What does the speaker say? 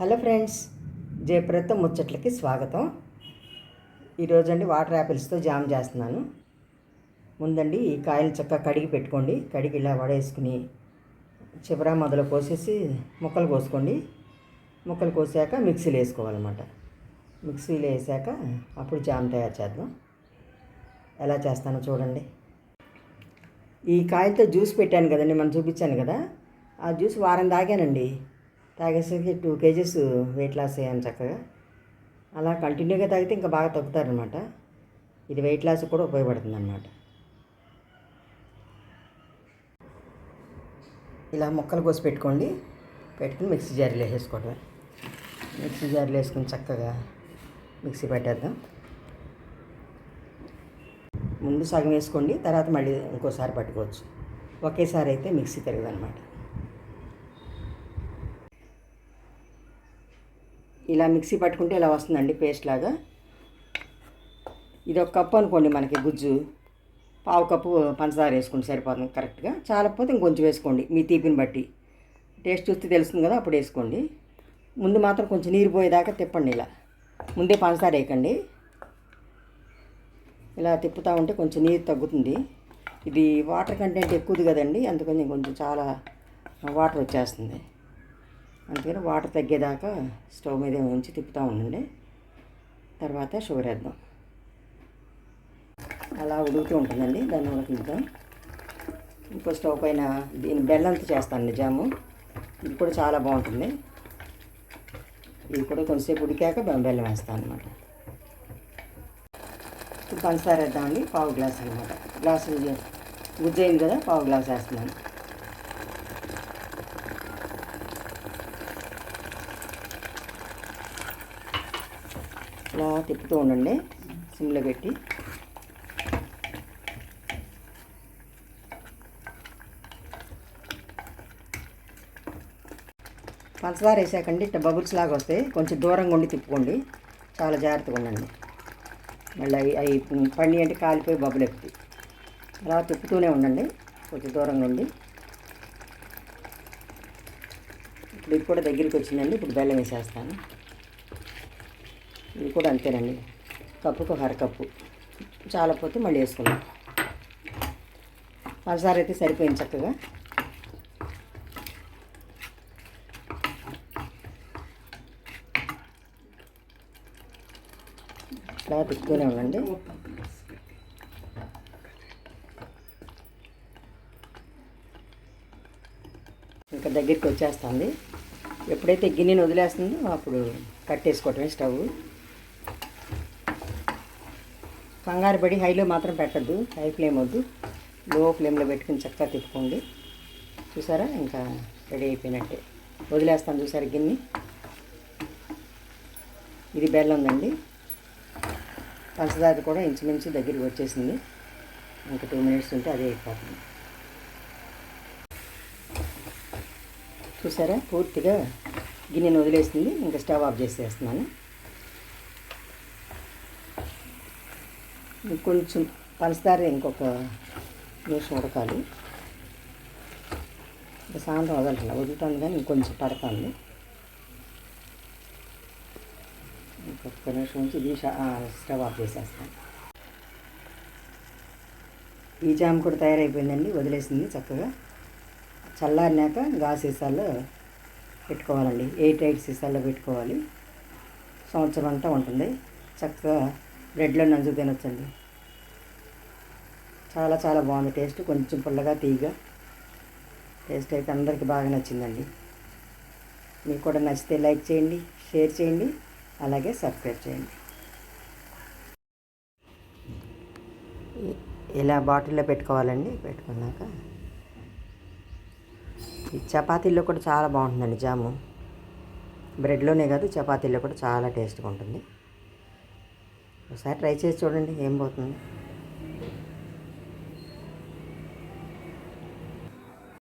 Hello friends జయప్రదతో ముచ్చట్లకి స్వాగతం. ఈరోజు అండి వాటర్ యాపిల్స్తో జామ్ చేస్తున్నాను. ముందండి ఈ కాయలు చక్కగా కడిగి పెట్టుకోండి. కడిగి ఇలా వడేసుకుని చివర మొదలు కోసేసి ముక్కలు కోసుకోండి. ముక్కలు కోసాక మిక్సీలో వేసుకోవాలన్నమాట. మిక్సీలో వేసాక అప్పుడు జామ్ తయారు చేద్దాం. ఎలా చేస్తానో చూడండి. ఈ కాయలతో జ్యూస్ పెట్టాను కదండి మనం చూపించాను కదా. ఆ జ్యూస్ వారం తాగానండి తాగేసరికి టూ కేజెస్ వెయిట్ లాస్ అయ్యాను చక్కగా. అలా కంటిన్యూగా తాగితే ఇంకా బాగా తగ్గుతారనమాట ఇది వెయిట్ లాస్ కూడా ఉపయోగపడుతుంది అనమాట ఇలా ముక్కలు కోసి పెట్టుకోండి. పెట్టుకుని మిక్సీ జారీలు వేసుకోవడమే మిక్సీ జారీలు వేసుకుని చక్కగా మిక్సీ పెట్టేద్దాం. ముందు సగం వేసుకోండి తర్వాత మళ్ళీ ఇంకోసారి పట్టుకోవచ్చు. ఒకేసారి అయితే మిక్సీ తిరగదు అనమాట ఇలా మిక్సీ పట్టుకుంటే ఇలా వస్తుందండి పేస్ట్ లాగా. ఇది ఒక కప్పు అనుకోండి మనకి గుజ్జు. పావు కప్పు పంచదార వేసుకోండి సరిపోతుంది కరెక్ట్గా. చాలకపోతే ఇంకొంచెం వేసుకోండి మీ తీపిని బట్టి. టేస్ట్ చూస్తే తెలుస్తుంది కదా అప్పుడు వేసుకోండి. ముందు మాత్రం కొంచెం నీరు పోయేదాకా తిప్పండి ఇలా. ముందే పంచదార వేయకండి. ఇలా తిప్పుతూ ఉంటే కొంచెం నీరు తగ్గుతుంది. ఇది వాటర్ కంటెంట్ ఎక్కువది కదండి అందుకని కొంచెం చాలా వాటర్ వచ్చేస్తుంది. అందుకని వాటర్ తగ్గేదాకా స్టవ్ మీద ఉంచి తిప్పుతూ ఉండండి. తర్వాత షుగర్ వేద్దాం. అలా ఉడుకుతూ ఉంటుందండి దాన్ని ఉడికిద్దాం. ఇంకో స్టవ్ పైన దీని బెల్లంతో చేస్తాను జాము. ఇది కూడా చాలా బాగుంటుంది. ఇది కూడా కొంతసేపు ఉడికాక బెల్లం వేస్తాను అనమాట పంచదార వేద్దామండి పావు గ్లాస్ అనమాట గ్లాసు గుజ్జయింది కదా పావు గ్లాస్ వేస్తున్నాను. ఇలా తిప్పుతూ ఉండండి. సిమ్లో పెట్టి. పంచదార వేసాకండి. ఇట్లా బబుల్స్ లాగా వస్తాయి. కొంచెం దూరంగా ఉండి తిప్పుకోండి. చాలా జాగ్రత్తగా ఉండండి. మళ్ళీ అవి అవి పండి అంటే కాలిపోయి బబులు ఎక్కుతాయి. అలా తిప్పుతూనే ఉండండి. కొంచెం దూరంగా ఉండి. ఇప్పుడు ఇది కూడా దగ్గరికి వచ్చిందండి. ఇప్పుడు బెల్లం వేసేస్తాను. ఇవి కూడా అంతేనండి. కప్పుకు కప్పు. చాలా పోతే మళ్ళీ వేసుకుందాం. పంచదార అయితే సరిపోయింది చక్కగా. ఇలా పెట్టుకునే ఉండండి. ఇంకా దగ్గరికి వచ్చేస్తుంది. ఎప్పుడైతే గిన్నెని వదిలేస్తుందో అప్పుడు కట్టేసుకోవటమే స్టవ్. కంగారు పడి హైలో మాత్రం పెట్టద్దు. హై ఫ్లేమ్ వద్దు. లో ఫ్లేమ్లో పెట్టుకుని చక్కగా తిప్పుకోండి. చూసారా? ఇంకా రెడీ అయిపోయినట్టే. వదిలేస్తాను చూసారా గిన్నె? ఇది బెల్లం ఉందండి పంచదార కూడా ఇంచుమించు దగ్గరికి వచ్చేసింది. ఇంకా టూ మినిట్స్ ఉంటే అదే అయిపోతుంది. చూసారా? పూర్తిగా గిన్నెను వదిలేసింది. ఇంకా స్టవ్ ఆఫ్ చేసేస్తున్నాను. కొంచెం పంచదార ఇంకొక నిమిషం ఉడకాలి. సాయంత్రం వదలట్లా వదులుతుంది కానీ ఇంకొంచెం పడతాను. ఇంకొక నిమిషం ఉంచి ఇది స్టవ్ ఆఫ్ చేసేస్తాను. ఈ జామ్ కూడా తయారైపోయిందండి వదిలేసింది చక్కగా. చల్లారినాక గా సీసాల్లో పెట్టుకోవాలండి ఎయిట్ ఎయిట్ సీసాల్లో పెట్టుకోవాలి. సంవత్సరం అంతా ఉంటుంది చక్కగా బ్రెడ్లో నంజు తినొచ్చండి. చాలా చాలా బాగుంది టేస్ట్. కొంచెం పుల్లగా తీయగా. టేస్ట్ అయితే అందరికీ బాగా నచ్చిందండి. మీకు కూడా నచ్చితే లైక్ చేయండి షేర్ చేయండి అలాగే సబ్స్క్రైబ్ చేయండి. ఇలా బాటిల్లో పెట్టుకోవాలండి. పెట్టుకున్నాక ఈ చపాతీల్లో కూడా చాలా బాగుంటుందండి జాము. బ్రెడ్లోనే కాదు చపాతీల్లో కూడా చాలా టేస్ట్గా ఉంటుంది. ఒకసారి ట్రై చేసి చూడండి ఏం పోతుంది.